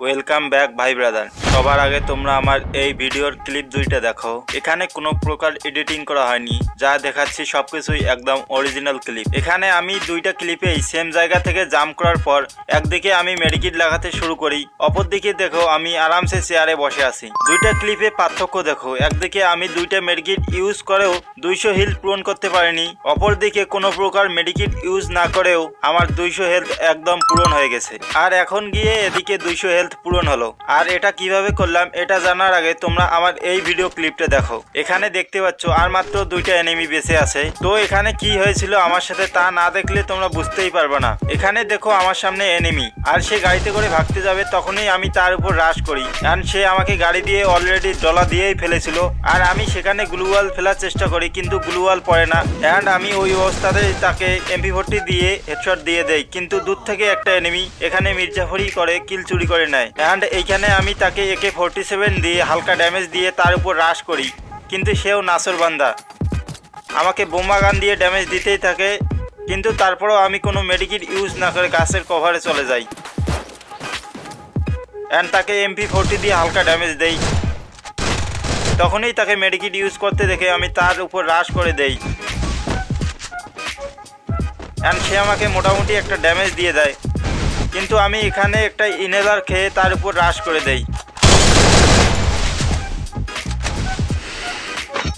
Welcome back ভাই brother সবার আগে তোমরা আমার এই ভিডিওর ক্লিপ দুইটা দেখো এখানে কোনো প্রকার এডিটিং করা হয়নি। যা দেখাচ্ছি সবকিছুই একদম অরিজিনাল ক্লিপ এখানে আমি দুইটা ক্লিপেই সেম জায়গা থেকে জাম্প করার পর একদিকে আমি মেডিকিট লাগাতে শুরু করি, অপরদিকে দেখো আমি আরামসে চেয়ারে বসে আছি। দুইটা ক্লিপে পার্থক্য দেখো। একদিকে আমি দুইটা মেডিকিট ইউজ করেও দুইশো হিল পূরণ করতে পারিনি, অপরদিকে কোনো প্রকার মেডিকিট ইউজ না করেও আমার দুইশো হেলথ একদম পূরণ হয়ে গেছে। আর এখন গিয়ে এদিকে দুইশো হেলথ পূরণ হলো। আর এটা কীভাবে করলাম এটা জানার আগে তোমরা আমার এই ভিডিও ক্লিপটা দেখো। এখানে দেখতে পাচ্ছ আর মাত্র দুইটা এনিমি বেঁচে আছে। তো এখানে কি হয়েছিল আমার সাথে তা না দেখলে তোমরা বুঝতেই পারবে না। এখানে দেখো আমার সামনে এনিমি আর সে গাড়িতে করে ভাগতে যাবে তখনই আমি তার উপর রাশ করি। কারণ সে আমাকে গাড়ি দিয়ে অলরেডি ডলা দিয়েই ফেলেছিল। আর আমি সেখানে গ্লুয়াল ফেলার চেষ্টা করি, কিন্তু গ্লুয়াল পড়ে না। অ্যান্ড আমি ওই অবস্থাতে তাকে এমপি ফোরটি দিয়ে হেডশট দিয়ে দেই। কিন্তু দূর থেকে একটা এনিমি এখানে মির্জাফরি করে কিল চুরি করে নেয়। অ্যান্ড এইখানে আমি তাকে একে ফোরটি সেভেন দিয়ে হালকা ড্যামেজ দিয়ে তার উপর রাশ করি, কিন্তু সেও নাসর বান্দা আমাকে বোমা গান দিয়ে ড্যামেজ দিতেই থাকে, কিন্তু তারপরেও আমি কোনো মেডিকিট ইউজ না করে গাছের কভারে চলে যাই। অ্যান্ড তাকে এমপি ফোরটি দিয়ে হালকা ড্যামেজ দেই। তখনই তাকে মেডিকিট ইউজ করতে দেখে আমি তার উপর রাশ করে দেই। অ্যান্ড সে আমাকে মোটামুটি একটা ড্যামেজ দিয়ে দেয়। কিন্তু আমি এখানে একটা ইনহেলার খেয়ে তার উপর রাশ করে দেই।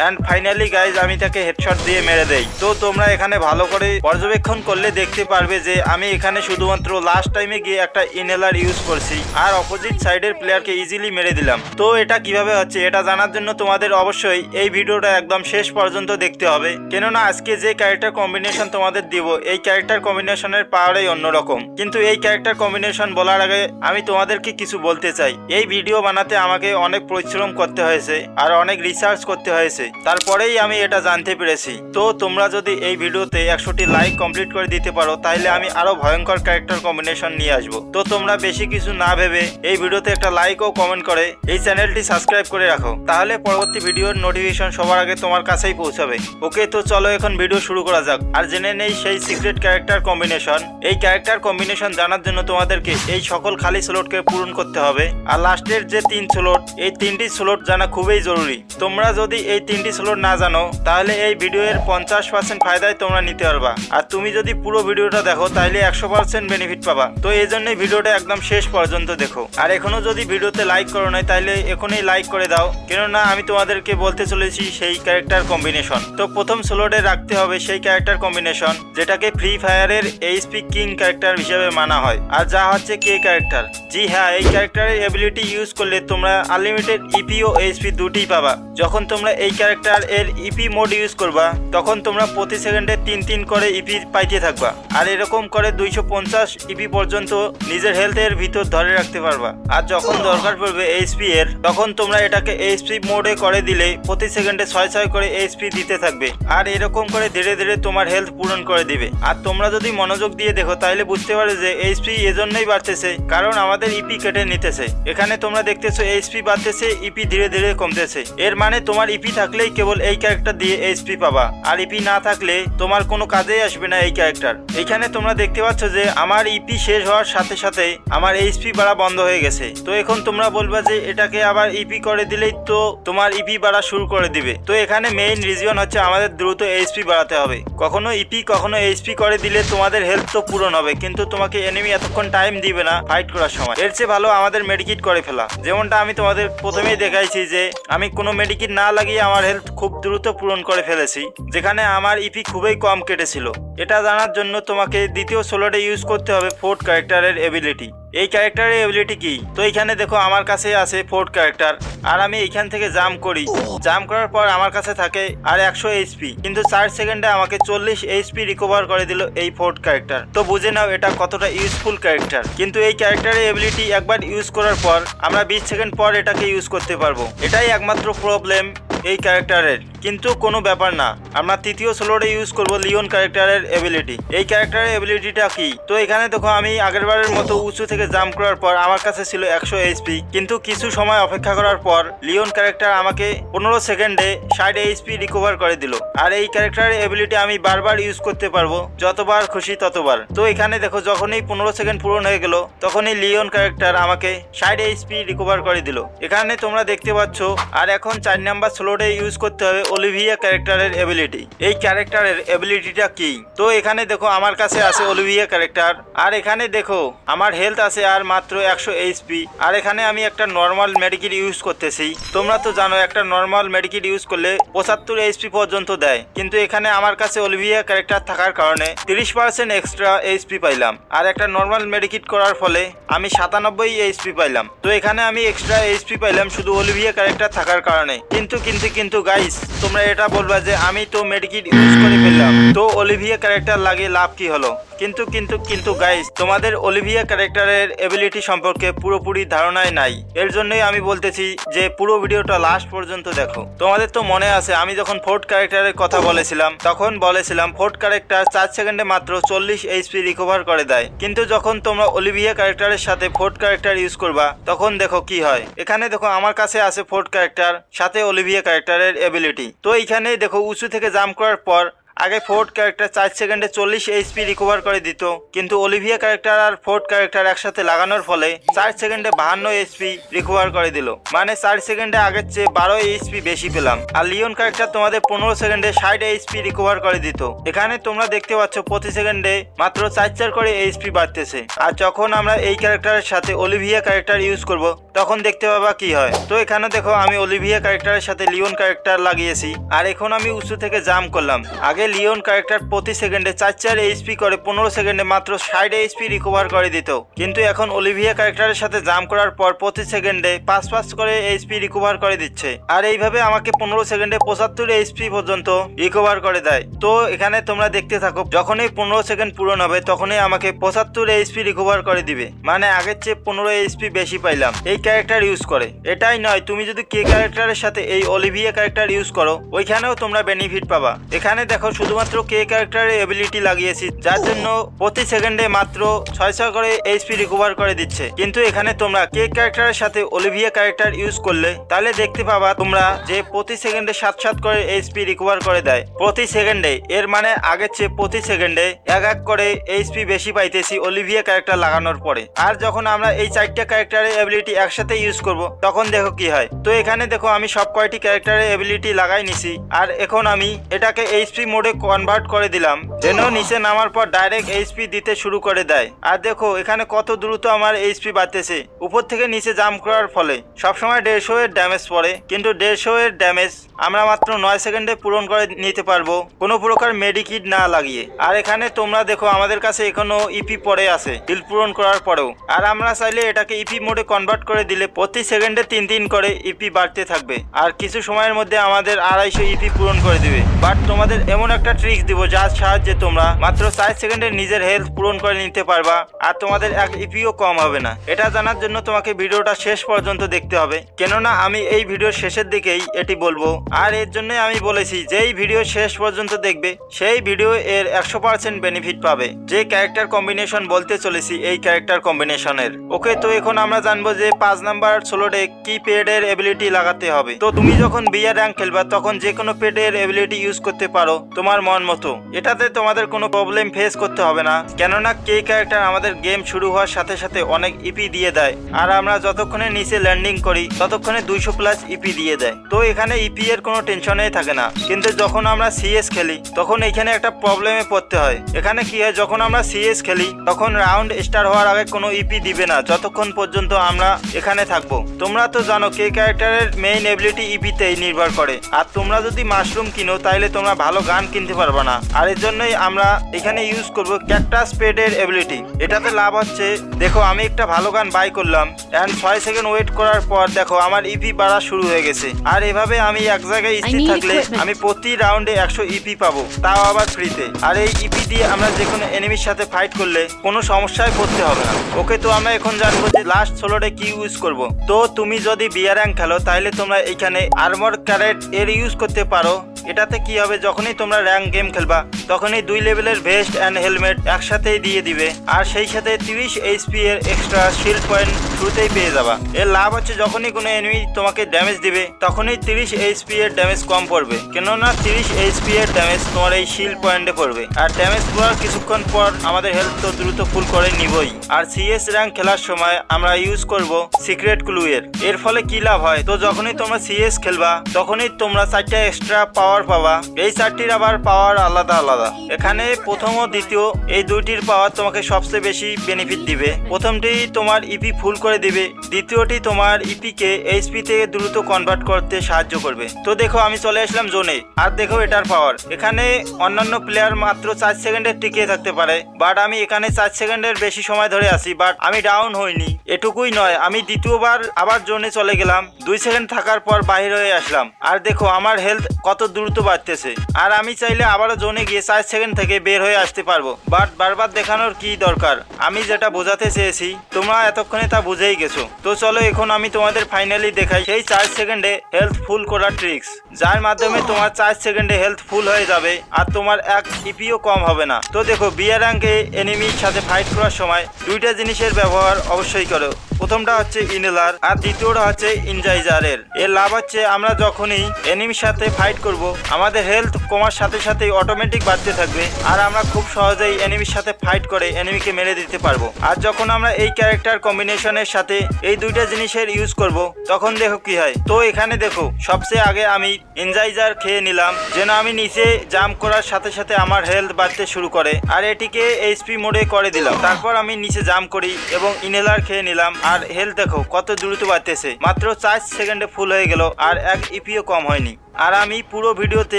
অ্যান্ড ফাইনালি গাইজ আমি তাকে হেডশট দিয়ে মেরে দেই। তো তোমরা এখানে ভালো করে পর্যবেক্ষণ করলে দেখতে পারবে যে আমি এখানে শুধুমাত্র লাস্ট টাইমে গিয়ে একটা ইনহেলার ইউজ করছি। আর অপোজিট সাইডের প্লেয়ারকে ইজিলি মেরে দিলাম। তো এটা কীভাবে হচ্ছে, এটা জানার জন্য তোমাদের অবশ্যই এই ভিডিওটা একদম শেষ পর্যন্ত দেখতে হবে। কেননা আজকে যে ক্যারেক্টার কম্বিনেশন তোমাদের দিব, এই ক্যারেক্টার কম্বিনেশনের পাওয়ারই অন্যরকম। কিন্তু এই ক্যারেক্টার কম্বিনেশন বলার আগে আমি তোমাদেরকে কিছু বলতে চাই। এই ভিডিও বানাতে আমাকে অনেক পরিশ্রম করতে হয়েছে, আর অনেক রিসার্চ করতে হয়েছে। তারপরেই আমি এটা জানতে পেরেছি। তো তোমরা যদি এই ভিডিওতে একশোটি লাইক কমপ্লিট করে দিতে পারো তাহলে আমি আরও ভয়ঙ্কর ক্যারেক্টার কম্বিনেশন নিয়ে আসব। তো তোমরা বেশি কিছু না ভেবে এই ভিডিওতে একটা লাইক ও কমেন্ট করে এই চ্যানেলটি সাবস্ক্রাইব করে রাখো। তাহলে পরবর্তী ভিডিওর নোটিফিকেশন সবার আগে তোমার কাছেই পৌঁছাবে। ওকে, তো চলো এখন ভিডিও শুরু করা যাক। আর জেনে নেই সেই সিক্রেট ক্যারেক্টার কম্বিনেশন এই ক্যারেক্টার কম্বিনেশন জানার জন্য তোমাদেরকে এই সকল খালি স্লটকে পূরণ করতে হবে। আর লাস্টের যে তিন স্লট এই তিনটি স্লট জানা খুবই জরুরি। তোমরা যদি এই তিনটি স্লট না জানো, তাহলে এই ভিডিওর পঞ্চাশ পার্সেন্ট ফায়দায় তোমরা নিতে পারবা। আর তুমি যদি পুরো ভিডিওটা দেখো তাহলে একশো পার্সেন্ট বেনিফিট পাবা। তো এই জন্যই ভিডিওটা একদম শেষ পর্যন্ত দেখো। আর এখনও যদি ভিডিওতে লাইক করো নাই তাহলে এখনই লাইক করে দাও। কেননা আমি তোমাদেরকে বলতে চলেছি সেই ক্যারেক্টার কম্বিনেশন তো প্রথম স্লোটে রাখতে হবে সেই ক্যারেক্টার কম্বিনেশন যেটাকে ফ্রি ফায়ারের এইচপি কিং ক্যারেক্টার হিসেবে মানা হয়। আর যা হচ্ছে কে ক্যারেক্টার জি হ্যাঁ এই ক্যারেক্টারের এবিলিটি ইউজ করলে তোমরা আনলিমিটেড ইপি ও এইচপি দুটিই পাবা। যখন তোমরা এই ক্যারেক্টার এর ইপি মোড ইউজ করবা, তখন তোমরা প্রতি সেকেন্ডে তিন তিন করে ইপি পাইতে থাকবা। আর এরকম করে দুইশো পঞ্চাশ ইপি পর্যন্ত নিজের হেলথের ভিতর ধরে রাখতে পারবা। আর যখন দরকার পড়বে এইচপি এর, তখন তোমরা এটাকে এইচপি মোডে করে দিলে প্রতি সেকেন্ডে ছয় ছয় করে এইচপি দিতে থাকবে। আর এরকম করে ধীরে ধীরে তোমার হেলথ পূরণ করে দিবে। আর তোমরা যদি মনোযোগ দিয়ে দেখো, তাহলে বুঝতে পারো যে এইচপি এজন্যই বাড়তেছে, কারণ আমাদের ইপি কেটে নিতেছে। এখানে তোমরা দেখতেছো এইচপি বাড়তেছে ইপি ধীরে ধীরে কমতেছে। এর মানে তোমার ইপি থাকলেই কেবল এই ক্যারেক্টার দিয়ে এইচপি পাবা। আর ইপি না থাকলে তোমার কোনো কাজেই আসবে না এই ক্যারেক্টার এখানে তোমরা দেখতে পাচ্ছ যে আমার ইপি শেষ হওয়ার সাথে সাথে আমার এইচপি বাড়া বন্ধ হয়ে গেছে। তো এখন তোমরা বলবা যে এটাকে আবার ইপি করে দিলেই তো তোমার ইপি বাড়া শুরু করে দিবে। তো এখানে মেইন রিজন হচ্ছে আমাদের দ্রুত এইচপি বাড়াতে হবে। কখনো ইপি কখনো এইচপি করে দিলে তোমাদের হেলথ তো পূরণ হবে, কিন্তু তোমাকে এনিমি এতক্ষণ টাইম দিবে না ফাইট করার সময়। এর চেয়ে ভালো আমাদের মেডিকিট করে ফেলা। যেমনটা আমি তোমাদের প্রথমেই দেখাইছি যে আমি কোনো মেডিকিট না লাগিয়ে আমার হেলথ খুব দ্রুত পূরণ করে ফেলেছি, যেখানে আমার ইপি খুবই কম কেটেছিল। এটা জানার জন্য তোমাকে দ্বিতীয় সোলোডে ইউজ করতে হবে ফোর্থ ক্যারেক্টারের এবিলিটি। এই ক্যারেক্টারের এবিলিটি কি? তো এখানে দেখো আমার কাছে আছে ফোর্থ ক্যারেক্টার, আর আমি এখান থেকে জাম করি। জাম করার পর আমার কাছে থাকে আর একশো এইচপি কিন্তু চার সেকেন্ডে আমাকে চল্লিশ এইচপি রিকভার করে দিল এই ফোর্থ ক্যারেক্টার। তো বুঝে নাও এটা কতটা ইউজফুল ক্যারেক্টার। কিন্তু এই ক্যারেক্টারের এবিলিটি একবার ইউজ করার পর আমরা বিশ সেকেন্ড পর এটাকে ইউজ করতে পারব। এটাই একমাত্র প্রবলেম এই ক্যারেক্টারের কিন্তু কোনো ব্যাপার না। আমরা তৃতীয় স্লোটে ইউজ করব লিওন ক্যারেক্টারের এবিলিটি এই ক্যারেক্টারের এবিলিটিটা কি? তো এখানে দেখো, আমি আগেরবারের মতো উঁচু থেকে জাম্প করার পর আমার কাছে ছিল একশো এইচপি কিন্তু কিছু সময় অপেক্ষা করার পর লিওন ক্যারেক্টার আমাকে পনেরো সেকেন্ডে ষাট এইচপি রিকভার করে দিল। আর এই ক্যারেক্টারের এবিলিটি আমি বারবার ইউজ করতে পারব, যতবার খুশি ততবার। তো এখানে দেখো, যখনই পনেরো সেকেন্ড পূরণ হয়ে গেল, তখনই লিওন ক্যারেক্টার আমাকে ষাট এইচপি রিকভার করে দিল। এখানে তোমরা দেখতে পাচ্ছ, আর এখন চার নাম্বার স্লোটে ইউজ করতে হবে অলিভিয়া ক্যারেক্টারের এবিলিটি এই ক্যারেক্টারের এবিলিটিটা কি? তো এখানে দেখো, আমার কাছে আছে অলিভিয়া ক্যারেক্টার। আর এখানে দেখো, আমার হেলথ আছে আর মাত্র একশো এইচপি আর এখানে আমি একটা নর্মাল মেডিকেট ইউজ করতেছি। তোমরা তো জানো, একটা নর্মাল মেডিকেট ইউজ করলে পঁচাত্তর এইচপি পর্যন্ত দেয়। কিন্তু এখানে আমার কাছে অলিভিয়া ক্যারেক্টার থাকার কারণে তিরিশ পার্সেন্ট এক্সট্রা এইচপি পাইলাম। আর একটা নর্মাল মেডিকেট করার ফলে আমি সাতানব্বই এইচপি পাইলাম। তো এখানে আমি এক্সট্রা এইচপি পাইলাম শুধু অলিভিয়া ক্যারেক্টার থাকার কারণে। কিন্তু কিন্তু কিন্তু গাইস তোমরা এটা বলবা যে আমি তো মেডিকিট ইউজ করে ফেললাম। তো অলিভিয়া ক্যারেক্টার লাগে লাভ কি হলো? কিন্তু কিন্তু কিন্তু গাইস তোমাদের অলিভিয়া ক্যারেক্টারের এবিলিটি সম্পর্কে পুরোপুরি ধারণাই নাই। এর জন্যই আমি বলতেছি যে পুরো ভিডিওটা লাস্ট পর্যন্ত দেখো। তোমাদের তো মনে আছে, আমি যখন ফোর্থ ক্যারেক্টারের কথা বলেছিলাম, তখন বলেছিলাম ফোর্থ ক্যারেক্টার চার সেকেন্ডে মাত্র চল্লিশ এইচপি রিকভার করে দেয়। কিন্তু যখন তোমরা অলিভিয়া ক্যারেক্টারের সাথে ফোর্থ ক্যারেক্টার ইউজ করবা, তখন দেখো কি হয়। এখানে দেখো আমার কাছে আছে ফোর্থ ক্যারেক্টার, সাথে অলিভিয়া ক্যারেক্টারের এবিলিটি তো এইখানে দেখো উঁচু থেকে জাম্প করার পর আগে ফোর্থ ক্যারেক্টার চার সেকেন্ডে চল্লিশ এইচপি রিকভার করে দিত। কিন্তু অলিভিয়া ক্যারেক্টার আর ফোর্থ ক্যারেক্টার একসাথে লাগানোর ফলে চার সেকেন্ডে বাহান্ন এইচপি রিকভার করে দিল। মানে চার সেকেন্ডে আগের চেয়ে বারো এইচপি বেশি পেলাম। আর লিওন ক্যারেক্টার তোমাদের পনেরো সেকেন্ডে ষাট এইচপি রিকভার করে দিত। এখানে তোমরা দেখতে পাচ্ছ প্রতি সেকেন্ডে মাত্র চার চার করে এইচপি বাড়তেছে। আর যখন আমরা এই ক্যারেক্টারের সাথে অলিভিয়া ক্যারেক্টার ইউজ করব, তখন দেখতে পাবা কি হয়। তো এখানে দেখো আমি অলিভিয়া ক্যারেক্টারের সাথে লিওন ক্যারেক্টার লাগিয়েছি। আর এখন আমি উঁচু থেকে জাম করলাম। আগে লিওন ক্যারেক্টার প্রতি সেকেন্ডে চার চার এইচপি করে, পনেরো সেকেন্ডে মাত্র ষাট এইচপি রিকভার করে দিত। কিন্তু এখন অলিভিয়া ক্যারেক্টারের সাথে জাম করার পর প্রতি সেকেন্ডে পাঁচ পাঁচ করে এইচপি রিকভার করে দিচ্ছে। আর এইভাবে আমাকে পনেরো সেকেন্ডে পঁচাত্তর এইচপি পর্যন্ত রিকভার করে দেয়। তো এখানে তোমরা দেখতে থাকো, যখনই পনেরো সেকেন্ড পূরণ হবে, তখনই আমাকে পঁচাত্তর এইচপি রিকভার করে দিবে। মানে আগের চেয়ে পনেরো এইচপি বেশি পাইলাম এই ক্যারেক্টার ইউজ করে। এটাই নয়, তুমি যদি কে ক্যারেক্টারের সাথে এই অলিভিয়া ক্যারেক্টার ইউজ করো, ওইখানেও তোমরা বেনিফিট পাবা। এখানে দেখো শুধুমাত্র কে ক্যারেক্টারের এবিলিটি লাগিয়েছি, যার জন্য প্রতি সেকেন্ডে মাত্র ছয় করে এইচপি রিকভার করে দিচ্ছে। কিন্তু এখানে তোমরা কে ক্যারেক্টারের সাথে অলিভিয়া ক্যারেক্টার ইউজ করলে, তাহলে দেখতে পাবা তোমরা যে প্রতি সেকেন্ডে সাত সাত করে এইচপি রিকভার করে দেয়। প্রতি সেকেন্ডে, এর মানে আগের চেয়ে প্রতি সেকেন্ডে এক এক করে এইচপি বেশি পাইতেছি অলিভিয়া ক্যারেক্টার লাগানোর পরে। আর যখন আমরা এই চারটা ক্যারেক্টারের এবিলিটি একসাথে ইউজ করব, তখন দেখো কি হয়। তো এখানে দেখো আমি সব কয়টি ক্যারেক্টারের এবিলিটি লাগাই নিছি, আর এখন আমি এটাকে এইচপি মোডে কনভার্ট করে দিলাম, যেন নিচে নামার পর ডাইরেক্ট এইচপি দিতে শুরু করে দেয়। আর দেখো, এখানে কত দ্রুত আমার এইচপি বাড়তেছে। উপর থেকে নিচে জাম্প করার ফলে। সবসময় দেড়শো এর ড্যামেজ পড়ে, কিন্তু দেড়শো এর ড্যামেজ আমরা মাত্র নয় সেকেন্ডে পূরণ করে নিতে পারব। কোনো প্রকার মেডিকিট না লাগিয়ে। আর এখানে তোমরা দেখো, আমাদের কাছে এখনও ইপি পড়ে আছে বিল পূরণ করার পরেও। আর আমরা চাইলে এটাকে ইপি মোডে কনভার্ট করে দিলে প্রতি সেকেন্ডে তিন তিন করে ইপি বাড়তে থাকবে। আর কিছু সময়ের মধ্যে আমাদের আড়াইশো ইপি পূরণ করে দিবে। বাট তোমাদের এমন একটা ট্রিক্স দিব যার সাহায্যে তোমরা মাত্র চার সেকেন্ডে নিজের হেলথ পূরণ করে নিতে পারবা। আর তোমাদের এক ইপিও কম হবে না। এটা জানার জন্য তোমাকে ভিডিওটা শেষ পর্যন্ত দেখতে হবে। কেননা আমি এই ভিডিওর শেষের দিকেই এটি বলব। আর এর জন্য আমি বলেছি, যেই ভিডিও শেষ পর্যন্ত দেখবে, সেই ভিডিও এর একশো পার্সেন্ট বেনিফিট পাবে। যে ক্যারেক্টার কম্বিনেশন বলতে চলেছি, এই ক্যারেক্টার কম্বিনেশনের ওকে, তো এখন আমরা জানব যে পাঁচ নাম্বার ষোলো ষোলোটে কি পেডের এবিলিটি লাগাতে হবে। তো তুমি যখন বিয়ার র্যাঙ্ক খেলবা, তখন যে কোনো পেডের এবিলিটি ইউজ করতে পারো। তোমার মন মতো। এটাতে তোমাদের কোনো প্রবলেম ফেস করতে হবে না। কেননা কে ক্যারেক্টার আমাদের গেম শুরু হওয়ার সাথে সাথে অনেক ইপি দিয়ে দেয়। আর আমরা যতক্ষণে নিচে ল্যান্ডিং করি, ততক্ষণে দুইশো প্লাস ইপি দিয়ে দেয়। তো এখানে ইপি এর কোনো টেনশনই থাকে না। কিন্তু যখন আমরা সিএস খেলি, তখন এখানে একটা প্রবলেমে পড়তে হয়। এখানে কি হয়, যখন আমরা সিএস খেলি, তখন রাউন্ড স্টার হওয়ার আগে কোনো ইপি দিবে না। যতক্ষণ পর্যন্ত আমরা এখানে থাকব। তোমরা তো জানো, কে ক্যারেক্টারের মেইন এবিলিটি ইপিতেই নির্ভর করে। আর তোমরা যদি মাশরুম কিনো তাহলে তোমরা ভালো গান কিনতে পারবে না। আর এর জন্যই আমরা এখানে ইউজ করব ক্যাকটাস পেডের এবিলিটি এটাতে লাভ হচ্ছে দেখো আমি একটা ভালো গান বাই করলাম অ্যান্ড ছয় সেকেন্ড ওয়েট করার পর দেখো আমার ইপি বাড়া শুরু হয়ে গেছে। আর এভাবে আমি এক জায়গায় স্থির থাকলে আমি প্রতি রাউন্ডে একশো ইপি পাবো তাও আবার ফ্রিতে আর এই ইপি দিয়ে আমরা যে কোনো এনিমির সাথে ফাইট করলে কোনো সমস্যায় পড়তে হবে না। ওকে তো আমরা এখন জানব যে লাস্ট ষোলোটে কি ইউজ করব। তো তুমি যদি বিয়ার র্যাঙ্ক খেলো তাহলে তোমরা এখানে আর্মর ক্যারেট এর ইউজ করতে পারো। এটাতে কি হবে? যখনই তোমরা র্যাঙ্ক গেম খেলবা, তখনই দুই লেভেলের ভেস্ট অ্যান্ড হেলমেট একসাথেই দিয়ে দিবে। আর সেই সাথে তিরিশ এইচপি এর এক্সট্রা শিল্ড পয়েন্ট শুরুতেই পেয়ে যাবা। এর লাভ হচ্ছে যখনই কোনো এনিমি তোমাকে ড্যামেজ দিবে, তখনই তিরিশ এইচপি এর ড্যামেজ কম পড়বে। কেননা তিরিশ এইচপি এর ড্যামেজ তোমার এই শিল্ড পয়েন্টে পড়বে। আর ড্যামেজ পড়ার কিছুক্ষণ পর আমাদের হেলথ তো দ্রুত ফুল করে নিবই। আর সিএস র্যাঙ্ক খেলার সময় আমরা ইউজ করব সিক্রেট ক্লু এর এর ফলে কি লাভ হয়? তো যখনই তোমরা সিএস খেলবা, তখনই তোমরা চারটা এক্সট্রা পাওয়ার পাবা। এই চারটির আবার পাওয়ার আলাদা আলাদা। এখানে প্রথম ও দ্বিতীয় এই দুইটির পাওয়ার তোমাকে সবচেয়ে বেশি বেনিফিট দিবে। প্রথমটি তোমার ইপি ফুল করে দিবে। দ্বিতীয়টি তোমার ইপি কে এইচপি থেকে দ্রুত কনভার্ট করতে সাহায্য করবে। তো দেখো আমি চলে আসলাম জোনে আর দেখো এটার পাওয়ার এখানে অন্যান্য প্লেয়ার মাত্র চার সেকেন্ডে টিকে থাকতে পারে। বাট আমি এখানে চার সেকেন্ডের বেশি সময় ধরে আছি। বাট আমি ডাউন হইনি। এটুকুই নয়। আমি দ্বিতীয়বার আবার জোনে চলে গেলাম। দুই সেকেন্ড থাকার পর বাইরে হয়ে আসলাম। আর দেখো আমার হেলথ কত দ্রুত বাড়তেছে। আর আমি চাইলে আবারও জোনে গিয়ে চার সেকেন্ড থেকে বের হয়ে আসতে পারব। বাট বারবার দেখানোর কি দরকার? আমি যেটা বোঝাতে চেয়েছি, তোমরা এতক্ষণে তা বুঝেই গেছো। তো চলো এখন আমি তোমাদের ফাইনালি দেখাই সেই চার সেকেন্ডে হেলথ ফুল করার ট্রিক্স যার মাধ্যমে তোমার চার সেকেন্ডে হেলথ ফুল হয়ে যাবে, আর তোমার এক ইপিও কম হবে না। তো দেখো বিয়ার র্যাঙ্কে এনিমির সাথে ফাইট করার সময় দুইটা জিনিসের ব্যবহার অবশ্যই করো। প্রথমটা হচ্ছে ইনহেলার আর দ্বিতীয়টা হচ্ছে ইনজাইজারের। এর লাভ হচ্ছে আমরা যখনই এনিমির সাথে ফাইট করব, আমাদের হেলথ কমার সাথে সাথেই অটোমেটিক বাড়তে থাকবে, আর আমরা খুব সহজেই এনিমির সাথে ফাইট করে এনিমিকে মেরে দিতে পারব। আর যখন আমরা এই ক্যারেক্টার কম্বিনেশনের সাথে এই দুইটা জিনিসের ইউজ করব, তখন দেখো কি হয়। তো এখানে দেখো, সবচেয়ে আগে আমি ইনজাইজার খেয়ে নিলাম, যেন আমি নিচে জাম্প করার সাথে সাথে আমার হেলথ বাড়তে শুরু করে, আর এটিকে এইচপি মোডে করে দিলাম। তারপর আমি নিচে জাম্প করি এবং ইনহেলার খেয়ে নিলাম আর হেলথ দেখো কত দ্রুত বাড়তেছে। মাত্র চার সেকেন্ডে ফুল হয়ে গেল আর এক ইপিও কম হয়নি। আর আমি পুরো ভিডিওতে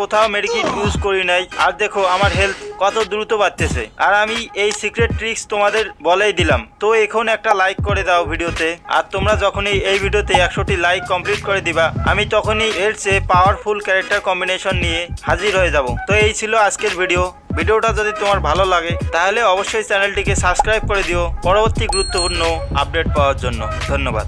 কোথাও মেডিকিট ইউজ করি নাই। আর দেখো, আমার হেলথ কত দ্রুত বাড়তেছে। আর আমি এই সিক্রেট ট্রিক্স তোমাদের বলেই দিলাম। তো এখন একটা লাইক করে দাও ভিডিওতে। আর তোমরা যখনই এই ভিডিওতে একশোটি লাইক কমপ্লিট করে দিবা, আমি তখনই এর চেয়ে পাওয়ারফুল ক্যারেক্টার কম্বিনেশন নিয়ে হাজির হয়ে যাব। তো এই ছিল আজকের ভিডিও ভিডিওটা যদি তোমার ভালো লাগে, তাহলে অবশ্যই চ্যানেলটিকে সাবস্ক্রাইব করে দিও। পরবর্তী গুরুত্বপূর্ণ আপডেট পাওয়ার জন্য। ধন্যবাদ।